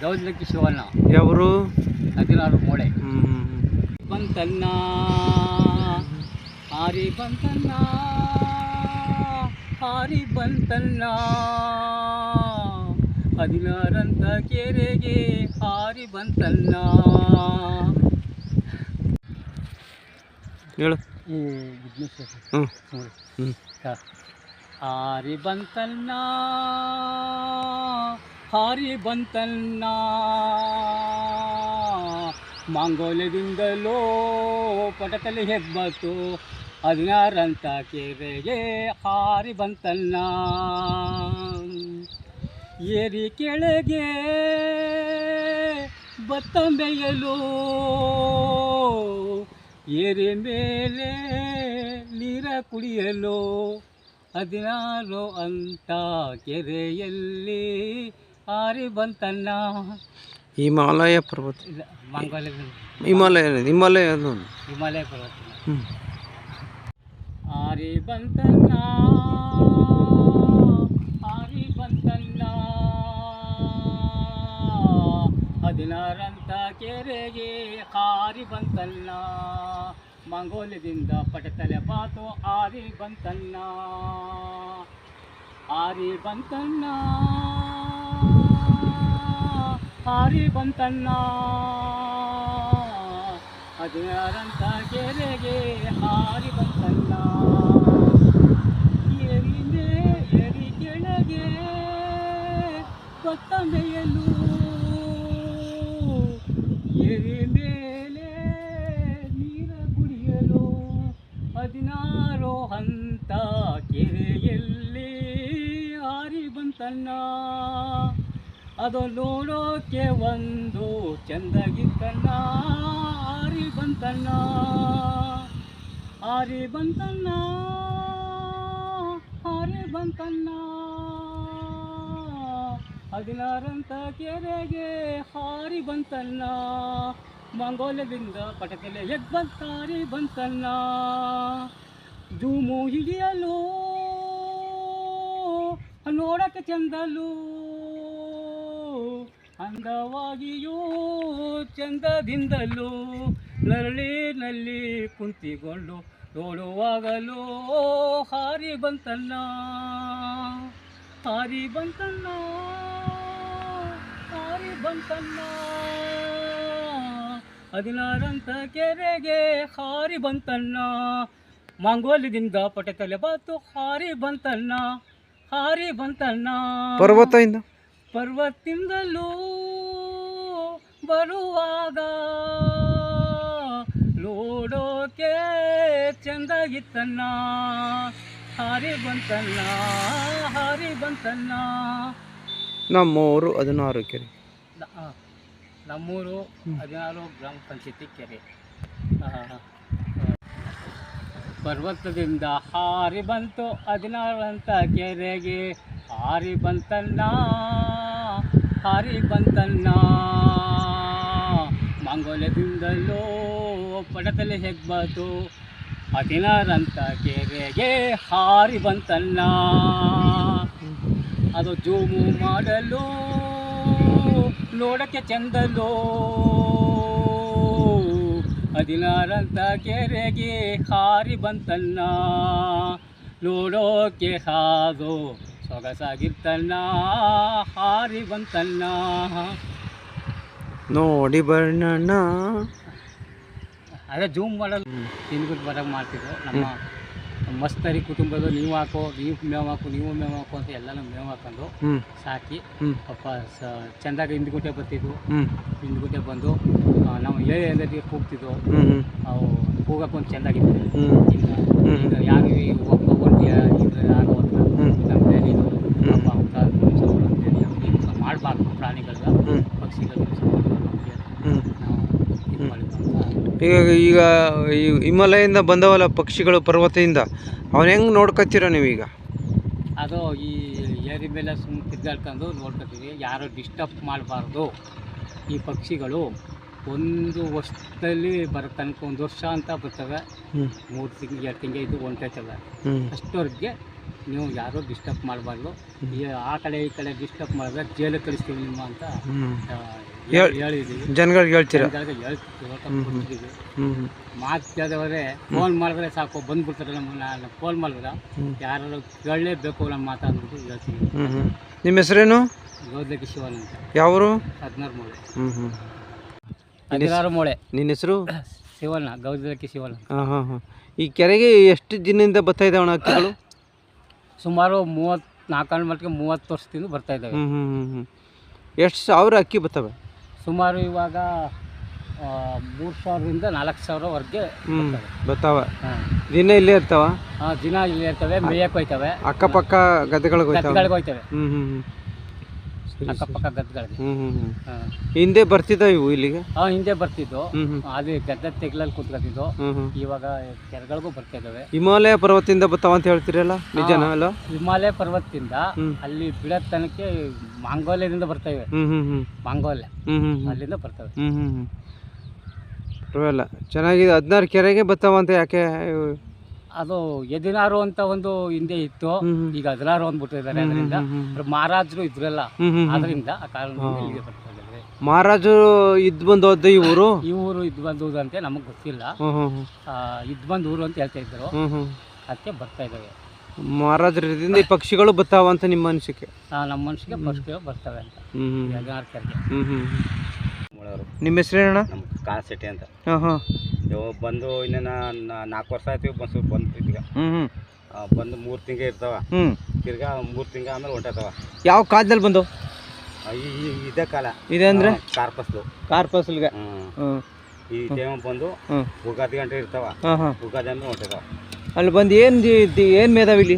ಗೌದ್ಲಕ್ಕಿ ಶಿವಣ್ಣ ಯಾವರು ಹದಿನಾರು ಮೂಳೆ ಬಂತನ್ನ ಹಾರಿ ಬಂತನ್ನ ಹಾರಿ ಬಂತನ್ನ ಹದಿನಾರಂತ ಕೆರೆಗೆ ಹಾರಿ ಬಂತನ್ನ ಹೇಳು. ಹಾರಿ ಬಂತನ್ನ ಹಾರಿ ಬಂತನ್ನ. ಮಾಂಗೋಲ್ಯದಿಂದಲೋ ಪಟಕಲಿ ಹೆಬ್ಬತ್ತು. ಹದಿನಾರಂತ ಕೆರೆಗೆ ಹಾರಿ ಬಂತನ್ನ. ಏರಿ ಕೆಳಗೆ ಬತ್ತ ಮೇಯಲು. ಏರಿ ಮೇಲೆ ನೀರ ಕುಡಿಯಲು. ಹದಿನಾರು ಅಂತ ಕೆರೆಯಲ್ಲಿ ಹಾರಿ ಬಂತನ್ನ ಹಿಮಾಲಯ ಪರ್ವತ. ಹಿಮಾಲಯ ಹಿಮಾಲಯ ಹಿಮಾಲಯ ಪರ್ವತ. ಹಾರಿ ಬಂತನ್ನ ಹಾರಿ ಬಂತನ್ನ ಹದಿನಾರಂತ ಕೆರೆಗೆ ಹಾರಿ ಬಂತನ್ನ ಮಂಗೋಲದಿಂದ ಪಟತಲೆ ಬಾತು ಆರಿ ಬಂತನ್ನ ಆರಿ ಬಂತನ್ನ ಹಾರಿ ಬಂತಣ್ಣ ಹದಿನಾರಂತ ಕೆರೆಗೆ ಹಾರಿ ಬಂತಣ್ಣ ಎರಿಮೆ ಎರಿ ಕೆಳಗೆ ಭತ್ತ ಮೇಯಲು ಎರಿ ಮೇಲೆ ನೀರ ಕುಡಿಯಲು ಹದಿನಾರು ಹಂತ. ಅದು ನೋಡೋಕೆ ಒಂದು ಚಂದಗಿತ್ತಣ್ಣ, ಆರಿ ಬಂತಣ್ಣ ಹಾರಿ ಬಂತಣ್ಣ ಹಾರಿ ಬಂತಣ್ಣ. ಹದಿನಾರಂತ ಕೆರೆಗೆ ಹಾರಿ ಬಂತಣ್ಣ, ಮಂಗೋಲದಿಂದ ಪಟಕಲೆ ಎಗ್ ಬಂತಾರಿ ಬಂತಣ್ಣ. ಜೂಮು ಹಿಡಿಯಲು, ನೋಡಕ್ಕೆ ಚಂದಲು ಅಂದವಾಗಿಯೂ ಚಂದದಿಂದಲೂ ನರಳಿನಲ್ಲಿ ಕುಂತಿಕೊಂಡು ನೋಡುವಾಗಲೂ ಹಾರಿ ಬಂತನ್ನ ಹಾರಿ ಬಂತಲ್ಲ ಹಾರಿ ಬಂತನ್ನ ಹದಿನಾರಂತ ಕೆರೆಗೆ ಹಾರಿ ಬಂತನ್ನ ಪಟೆ ತಲೆ ಬಾತು ಹಾರಿ ಬಂತನ್ನ ಹಾರಿ ಬಂತಣ್ಣ. ಪರ್ವತದಿಂದ ಪರ್ವತಿಂದಲೂ ಬರುವಾಗ ನೋಡೋಕೆ ಚೆಂದಾಗಿತ್ತನ್ನ ಹಾರಿ ಬಂತನ್ನ ಹಾರಿ ಬಂತನ್ನ ನಮ್ಮೂರು ಹದಿನಾರು ಕೆರೆ. ನಮ್ಮೂರು ಹದಿನಾರು ಗ್ರಾಮ ಪಂಚಾಯತಿ ಕೆರೆ. ಪರ್ವತದಿಂದ ಹಾರಿ ಬಂತು ಹದಿನಾರು ಅಂತ ಕೆರೆಗೆ ಹಾರಿ ಬಂತನ್ನ ಹಾರಿ ಬಂತನ್ನ ಮಂಗೋಲದಿಂದಲೋ ಪಡತಲೆ ಹೆಗ್ಬಾತು ಹದಿನಾರಂತ ಕೆರೆಗೆ ಹಾರಿ ಬಂತನ್ನ ಅದು ಜೂಮು ಮಾಡಲು, ನೋಡಕ್ಕೆ ಚಂದಲು? ಹದಿನಾರಂತ ಕೆರೆಗೆ ಹಾರಿ ಬಂತನ್ನ ನೋಡೋಕೆ ಹಾದು ಸೊಗಸಾಗಿರ್ತನ್ನ ಹಾರಿ ಬಂತನ್ನ. ನೋಡಿ ಬಣ್ಣಣ್ಣ ಅದೇ ಜೂಮ್ ಮಾಡಲ್ಲ ತಿನ್ಬಿಟ್ಟು ಬರೋಂಗೆ ಮಾಡ್ತಿದ್ರು. ನಮ್ಮ ಮಸ್ತರಿ ಕುಟುಂಬದ ನೀವು ಹಾಕೋ ನೀವು ಮೇವು ಹಾಕು ನೀವು ಮೇವು ಹಾಕು ಅಂತ ಎಲ್ಲಾನು ಮೇವು ಹಾಕೊಂಡು ಸಾಕಿ ಪಾಪ ಸ ಚೆಂದಾಗಿ ಹಿಂದ್ಗುಟೆ ಬರ್ತಿದ್ವು. ಹಿಂದ್ಗುಟೆ ಬಂದು ನಾವು ಏ ಎಲ್ಲರಿಗೆ ಕೂಗ್ತಿದ್ವು. ಅವು ಕೂಗಕ್ಕೊಂದು ಚೆಂದಾಗಿತ್ತು. ಈಗ ಯಾರು ಒಬ್ಬ ಒಂಟಿಯ ಇದ್ರೆ ಆಗೋಲ್ಲ ಹ್ಮ್. ನಮ್ಮ ಇದು ಹ್ಮ್. ಪಾಪ ಅಂತ ಮಾಡಬಾರ್ದು ಪ್ರಾಣಿಗಳನ್ನ ಹ್ಞೂ ಪಕ್ಷಿಗಳ ಹಿಂಸೆ ಮಾಡ್ಬಾರ್ದು ಅಂತೇಳಿ ಹ್ಞೂ ನಾವು ಇದು ಮಾಡಿದ್ವು ಅಂತ ಈಗ ಈಗ ಈ ಹಿಮಾಲಯದಿಂದ ಬಂದವಲ್ಲ ಪಕ್ಷಿಗಳು ಪರ್ವತದಿಂದ ಅವನ ಹೆಂಗೆ ನೋಡ್ಕೊತೀರ ನೀವೀಗ? ಅದು ಈ ಏರಿ ಮೇಲೆ ಸುಮ್ಮನೆ ತಿರ್ಗಾಡ್ಕೊಂಡು ನೋಡ್ಕೊತೀವಿ. ಯಾರು ಡಿಸ್ಟರ್ಬ್ ಮಾಡಬಾರ್ದು. ಈ ಪಕ್ಷಿಗಳು ಒಂದು ವರ್ಷದಲ್ಲಿ ಬರೋ ತನಕ ಒಂದು ವರ್ಷ ಅಂತ ಬರ್ತವೆ. ಮೂರು ತಿಂಗಳು ಎರಡು ತಿಂಗಳು ಇದು ಹೊಂಟೈತವೆ ಅಷ್ಟವರೆಗೆ ನೀವು ಯಾರು ಡಿಸ್ಟರ್ಬ್ ಮಾಡಬಾರ್ದು. ಈ ಆ ಕಡೆ ಈ ಕಡೆ ಡಿಸ್ಟರ್ಬ್ ಮಾಡಿದ್ರೆ ಜೈಲಿಗೆ ಕಳಿಸ್ತೀವಿ ನಿಮ್ಮ ಅಂತ ಹೇಳಿದ್ದೀವಿ ಜನಗಳಿಗೆ ಹೇಳ್ತೀರಾ? ಜನಗಳಿಗೆ ಹೇಳ್ತೀವಿ ಹ್ಮ್ ಹ್ಮ್. ಕೊಡ್ತಿದ್ದೀವಿ. ಹ್ಞೂ ಮಾತು ಕೇಳಿದವರೆ ಫೋನ್ ಮಾಡಿದ್ರೆ ಸಾಕು ಬಂದ್ಬಿಡ್ತಾರೆ ನಮ್ಮ ಫೋನ್ ಮಾಡಿದ್ರೆ ಯಾರು ಕೇಳಲೇಬೇಕು ನಮ್ಮ ಮಾತಾಡ್ಬಿಟ್ಟು ಅಂದ್ಬಿಟ್ಟು ಹೇಳ್ತೀವಿ. ಹ್ಞೂ ಹ್ಞೂ ನಿಮ್ಮ ಹೆಸರೇನು? ಗೌದಕ್ಕೆ ಶಿವನ್ ಅಂತ. ಯಾವರು? ಹದಿನಾರು ಮೂಳೆ. ಹ್ಞೂ ಹ್ಞೂ ಹದಿನಾರು ಮೂಳೆ. ನಿನ್ನ ಹೆಸರು? ಶಿವಣ್ಣ ಗೌದಕ್ಕೆ ಶಿವಣ್ಣ ಹಾಂ ಹಾಂ ಹಾಂ. ಈ ಕೆರೆಗೆ ಎಷ್ಟು ದಿನದಿಂದ ಬರ್ತಾ ಇದ್ದಾವಣ ಹಕ್ಕಿಗಳು? ಸುಮಾರು ಮೂವತ್ತು ನಾಲ್ಕು ಮಟ್ಟಿಗೆ ಮೂವತ್ತು ವರ್ಷದಿಂದ ಬರ್ತಾ ಇದ್ದಾವೆ. ಹ್ಞೂ ಹ್ಞೂ ಹ್ಞೂ ಹ್ಞೂ ಎಷ್ಟು ಸಾವಿರ ಅಕ್ಕಿ ಬರ್ತವೆ? ಸುಮಾರು ಇವಾಗ ಮೂರು ಸಾವಿರದಿಂದ ನಾಲ್ಕು ಸಾವಿರವರೆಗೆ ಹ್ಞೂ ಬರ್ತವೆ. ಹಾಂ. ದಿನ ಇಲ್ಲೇ ಇರ್ತಾವ? ದಿನ ಇಲ್ಲಿ ಇರ್ತವೆ ಮೇಯಕ್ಕೆ ಹೋಯ್ತವೆ. ಅಕ್ಕಪಕ್ಕ ಗದ್ದೆಗಳಿಗೆ ಹೋಯ್ತಾವ? ಹೋಯ್ತವೆ. ಹ್ಞೂ ಅಕ್ಕಪಕ್ಕ ಗದ್ದೆಗಳಿಗೆ ಹಾಂ. ಹಿಂದೆ ಬರ್ತಿದ್ದ ಇವು ಇಲ್ಲಿಗೆ? ಹಾಂ ಹಿಂದೆ ಬರ್ತಿದ್ದು. ಅದು ಗದ್ದೆ ತೆಗ್ಲಲ್ಲಿ ಕೂತ್ಕೊತಿದ್ದು. ಹ್ಞೂ ಇವಾಗ ಕೆರೆಗಳಿಗೂ ಬರ್ತಾ ಇದಾವೆ ಹಿಮಾಲಯ ಪರ್ವತದಿಂದ ಬರ್ತಾವ ಅಂತ ಹೇಳ್ತಿರಲ್ಲ ನಿಜನಾ ಅಲ್ಲ? ಹಿಮಾಲಯ ಪರ್ವತದಿಂದ ಹ್ಮ್. ಅಲ್ಲಿ ಬಿಡೋ ತನಕ ಮಾಂಗೋಲ್ಯದಿಂದ ಬರ್ತಾ ಇವೆ. ಹ್ಮ್ ಹ್ಞೂ ಮಾಂಗೋಲ್ಯ. ಹ್ಞೂ ಅಲ್ಲಿಂದ ಬರ್ತವೆ ಹ್ಮ್ ಹ್ಮ್ ಹ್ಮ್. ಪರವಾಗಿಲ್ಲ. ಚೆನ್ನಾಗಿದೆ. ಹದಿನಾರು ಕೆರೆಗೆ ಬರ್ತಾವ ಅಂತ ಯಾಕೆ ಇವು? ಅದು ಎದಿನಾರು ಅಂತ ಒಂದು ಹಿಂದೆ ಇತ್ತು. ಈಗ ಹದಿನಾರು ಅಂದ್ಬಿಟ್ಟಿದ್ದಾರೆ ಅದರಿಂದ. ಮಹಾರಾಜರು ಇದ್ರಲ್ಲ. ಅದರಿಂದ ಆ ಕಾರಣ ಇಲ್ಲಿಗೆ ಬರ್ತಾ ಇದ್ದಾರೆ. ಮಹಾರಾಜರು ಇದ್ದು ಬಂದು ಹೋದ ಇವರು ಈ ಊರು ಇದು ಬಂದು ಅಂತ ನಮಗೆ ಗೊತ್ತಿಲ್ಲ. ಆ, ಇದ್ ಬಂದು ಊರು ಅಂತ ಹೇಳ್ತಾ ಇದ್ರು. ಅದಕ್ಕೆ ಬರ್ತಾ ಇದ್ದಾವೆ ಮಹಾರಾಜರಿಂದ ಈ ಪಕ್ಷಿಗಳು ಬರ್ತಾವ ಅಂತ ನಿಮ್ಮ ಅನಿಸಿಕೆ? ಆ, ನಮ್ಮ ಮನಸ್ಸಿಗೆ ಫಸ್ಟ್ ಬರ್ತವೆ ಅಂತ. ಹದಿನಾರು ಹ್ಞೂ ಹ್ಞೂ ನಿಮ್ಮ ಹೆಸರೇನಣ್ಣ ನಮ್ಮ ಕಾನ್ಸಿಟಿ ಅಂತ. ಹಾಂ ಹಾಂ. ಇವು ಬಂದು ಇನ್ನೇನು ನಾಲ್ಕು ವರ್ಷ ಆಯ್ತು ಇವು ಬಸ್ಸು ಬಂದು ಈಗ. ಹ್ಞೂ ಹ್ಞೂ ಬಂದು ಮೂರು ತಿಂಗಳು ಇರ್ತಾವ. ಹ್ಞೂ ತಿರ್ಗಾ ಮೂರು ತಿಂಗಳು ಆಮೇಲೆ ಹೊಂಟೈತವ ಯಾವ ಕಾಲದಲ್ಲಿ ಬಂದು? ಇದೇ ಕಾಲ. ಇದೆ ಅಂದರೆ? ಕಾರ್ಪಸ್ಲು ಕಾರ್ ಫಸಲ್ಗೆ ಹ್ಞೂ ಈ ಟೈಮ್ ಬಂದು ಉಗಾದಿ ಗಂಟೆ ಇರ್ತಾವ. ಉಗಾದಿ ಅಂದ್ರೆ ಹೊಂಟೈತವ ಅಲ್ಲಿ ಬಂದು ಏನು ಏನು ಮೇದಾವ ಇಲ್ಲಿ?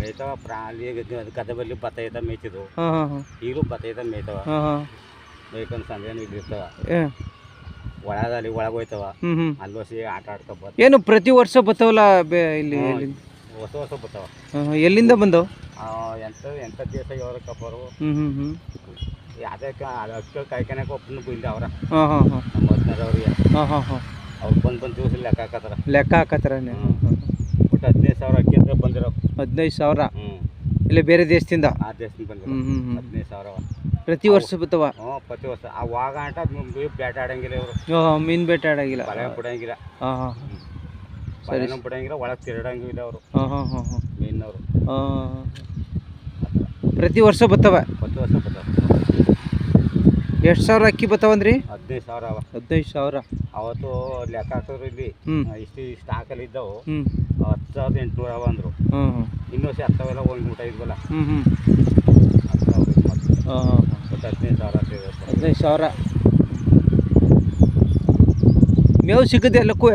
ಮೇಯ್ತಾವ ಪ್ರಾಣಿ ಬರಲಿ ಭತ್ತ ಐತ ಮೇಯ್ತಿದ್ವು. ಈಗಲೂ ಭತ್ತ ಐತ ಮೇಯ್ತಾವ. ಒಳದಲ್ಲಿ ಒಳಗೆ ಹೋಯ್ತಾವ. ಅಲ್ಲಿ ಹೊಸಿ ಆಟ ಆಡ್ಕೊ ಏನು ಪ್ರತಿ ವರ್ಷ ಬರ್ತಾವಲ್ಲ ಬೇ ಇಲ್ಲಿ. ಎಲ್ಲಿ ಹೊಸ ಹೊಸ ಬರ್ತಾವ ಹಾಂ ಹಾಂ ಎಲ್ಲಿಂದ ಬಂದವು? ಎಂತ ಎಂಥ ದೇಶ ಯಾವ ಕಪ್ಪರು ಹ್ಞೂ ಹ್ಞೂ ಅದಕ್ಕೆ ಅಕ್ಕ ಕಾಯ್ಕೊಳಕ್ಕೆ ಒಬ್ಬನು ಬಂದ ಅವ್ರ. ಹಾಂ ಹಾಂ ಹಾಂ. ನಮ್ಮ ಹದಿನೈದವ್ರಿಗೆ ಹಾಂ ಹಾಂ ಹಾಂ. ಅವ್ರು ಬಂದು ಬಂದು ದಿವಸ ಲೆಕ್ಕ ಹಾಕತ್ತಾರ. ಲೆಕ್ಕ ಹಾಕತ್ತಾರ ಹ್ಮ್. ಒಟ್ಟು ಹದಿನೈದು ಸಾವಿರ ಅಕ್ಕಿ ಅಂತ ಬಂದಿರೋ ಹದಿನೈದು ಸಾವಿರ? ಹ್ಞೂ ಇಲ್ಲಿ ಬೇರೆ ದೇಶದಿಂದ? ಆ ದೇಶದಿಂದ ಬಂದಿರೋ ಹದಿನೈದು ಸಾವಿರ ಪ್ರತಿ ವರ್ಷ ಬಿತ್ತವ? ಹ್ಞೂ ಪ್ರತಿ ವರ್ಷ. ಆ ವಾಗ ಆಟ ಬ್ಯಾಟ್ ಆಡಂಗಿಲ್ಲ ಇವರು. ಮೀನ್ ಬೇಟೆ ಆಡಂಗಿಲ್ಲ. ಬಲೆ ಬಿಡಂಗಿಲ್ಲ ಹಾಂ ಹಾಂ ಬಲೆನೂ ಬಿಡಂಗಿಲ್ಲ ಒಳಗೆ ತಿರಡಂಗಿಲ್ಲ ಅವರು. ಹಾಂ ಹಾಂ ಹಾಂ ಹಾಂ. ಮೀನವರು ಪ್ರತಿ ವರ್ಷ ಬತ್ತವ? ಪ್ರತಿ ವರ್ಷ ಬರ್ತಾವ ಎಷ್ಟು ಸಾವಿರ ಅಕ್ಕಿ ಬರ್ತಾವಂದ್ರಿ ಹದಿನೈದು ಸಾವಿರ ಅವ. ಹದಿನೈದು ಸಾವಿರ. ಅವತ್ತು ಲೆಕ್ಕ ಹಾಕಿದ್ರು ಇಲ್ಲಿ. ಇಷ್ಟು ಸ್ಟಾಕ್ ಇಷ್ಟು ಸ್ಟಾಕಲ್ಲಿ ಇದ್ದವು. ಹತ್ತು ಸಾವಿರದ ಎಂಟುನೂರ ಅವ ಅಂದರು. ಇನ್ನೂ ಸೆ ಹತ್ತವೆಲ್ಲ ಹೋಗಿ ಊಟ ಇದ್ವಲ್ಲ. ಹ್ಞೂ ಹ್ಞೂ ಹತ್ತು ಸಾವಿರ ಇದು ಹಾಂ ಹಾಂ ಒಟ್ಟು ಹದಿನೈದು ಸಾವಿರ. ಹದಿನೈದು ಸಾವಿರ. ಮೇವು ಸಿಗುತ್ತೆ ಎಲ್ಲಕ್ಕೂ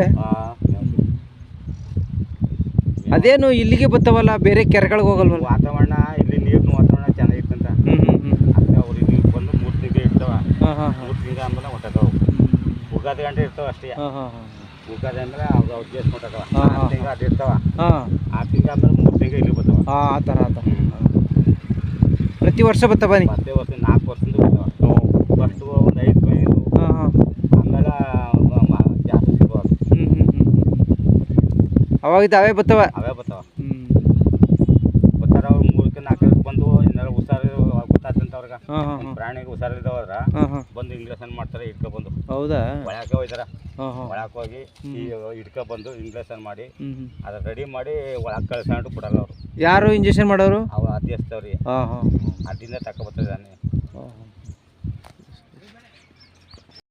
ಅದೇನು ಇಲ್ಲಿಗೆ ಬರ್ತಾವಲ್ಲ ಬೇರೆ ಕೆರೆಗಳಿಗೆ ಹೋಗಲ್ವಲ್ಲ? ವಾತಾವರಣ ಇಲ್ಲಿ ನೀರಿನ ವಾತಾವರಣ ಚೆನ್ನಾಗಿತ್ತಂತ. ಹ್ಞೂ ಹ್ಞೂ ಹ್ಮ್. ಅದಕ್ಕೆ ಅವ್ರು ಇಲ್ಲಿ ಬಂದು ಮೂರು ತಿಂಗಳು ಇರ್ತಾವ ಮೂರು ತಿಂಗಳು ಆದ್ಮೇಲೆ ಹೊಟ್ಟದವು ಉಗಾದಿ ಗಂಟೆ ಇರ್ತಾವ ಅಷ್ಟೇ. ಉಗಾದಿ ಅಂದ್ರೆ ಅವ್ರು ಹಾ, ಹಾ, ಆರು ತಿಂಗಳು ಅದು ಇರ್ತಾವ ಆರು ತಿಂಗಳು ಆದ್ಮೇಲೆ ಮೂರು ತಿಂಗಳು ಇಲ್ಲಿ ಬರ್ತಾವ ಆ ಥರ ಆ ಥರ. ಪ್ರತಿ ವರ್ಷ ಬರ್ತಾ ಬನ್ನಿ. ವರ್ಷ ನಾಲ್ಕು ವರ್ಷದಿಂದ ಫಸ್ಟ್ ಒಂದು ಐದು ಮೈ ಹಾಂ ಹಾಂ. ಆಮೇಲೆ ಜಾಸ್ತಿ ಸಿಗುವ ಹ್ಞೂ ಅವೇ ಬರ್ತಾವ? ಅವೇ ಬರ್ತಾವ ಹ್ಞೂ ಬರ್ತಾರ ಅವ್ರು ಮೂರಕ್ಕೆ ನಾಲ್ಕು ಬಂದು ಏನಾರ ಹುಷಾರು ಗೊತ್ತಾತಂತ ಅವ್ರಿಗೆ ಹಾಂ ಹಾಂ ಹಾಂ. ಪ್ರಾಣಿಗೆ ಹುಷಾರಿಲ್ದವ್ರ ಹಾಂ ಹಾಂ. ಬಂದು ಇಂಜೆಕ್ಷನ್ ಮಾಡ್ತಾರೆ ಇಟ್ಕೊ ಬಂದು ಹೌದಾ? ಒಳಕ್ಕೆ ಹೋಯ್ತಾರ. ಹಾಂ ಹಾಂ. ಒಳಕ್ಕೆ ಹೋಗಿ ಇಟ್ಕೊ ಬಂದು ಇಂಜೆಕ್ಷನ್ ಮಾಡಿ ಅದ್ರ ರೆಡಿ ಮಾಡಿ ಒಳಗೆ ಕಳ್ಸ್ಕೊಂಡು ಕೊಡಲ್ಲ ಅವರು. ಯಾರು ಇಂಜೆಕ್ಷನ್ ಮಾಡೋರು? ಅವ್ರು ಅಧ್ಯಸ್ತವ್ರಿ ಹಾಂ ಹಾಂ. ತಗೊಬರ್ತಿದ್ದಾನೆ